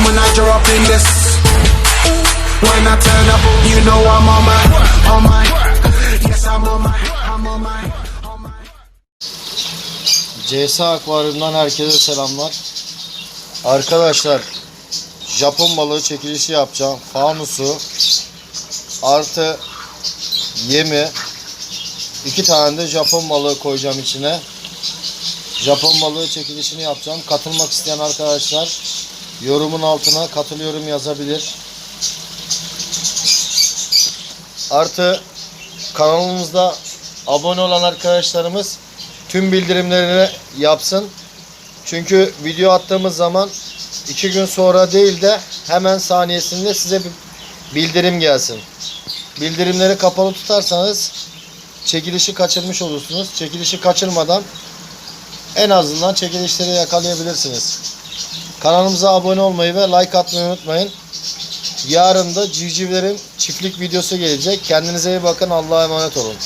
on when I drop in this. When I turn up, you know I'm on my, on my. Yes, I'm on my, I'm on my. CS Akvaryum'dan herkese selamlar. Arkadaşlar Japon balığı çekilişi yapacağım. Fanusu artı yemi iki tane de Japon balığı koyacağım içine. Japon balığı çekilişini yapacağım. Katılmak isteyen arkadaşlar yorumun altına katılıyorum yazabilir. Artı kanalımızda abone olan arkadaşlarımız tüm bildirimlerini yapsın. Çünkü video attığımız zaman iki gün sonra değil de hemen saniyesinde size bir bildirim gelsin. Bildirimleri kapalı tutarsanız çekilişi kaçırmış olursunuz. Çekilişi kaçırmadan en azından çekilişleri yakalayabilirsiniz. Kanalımıza abone olmayı ve like atmayı unutmayın. Yarın da civcivlerin çiftlik videosu gelecek. Kendinize iyi bakın. Allah'a emanet olun.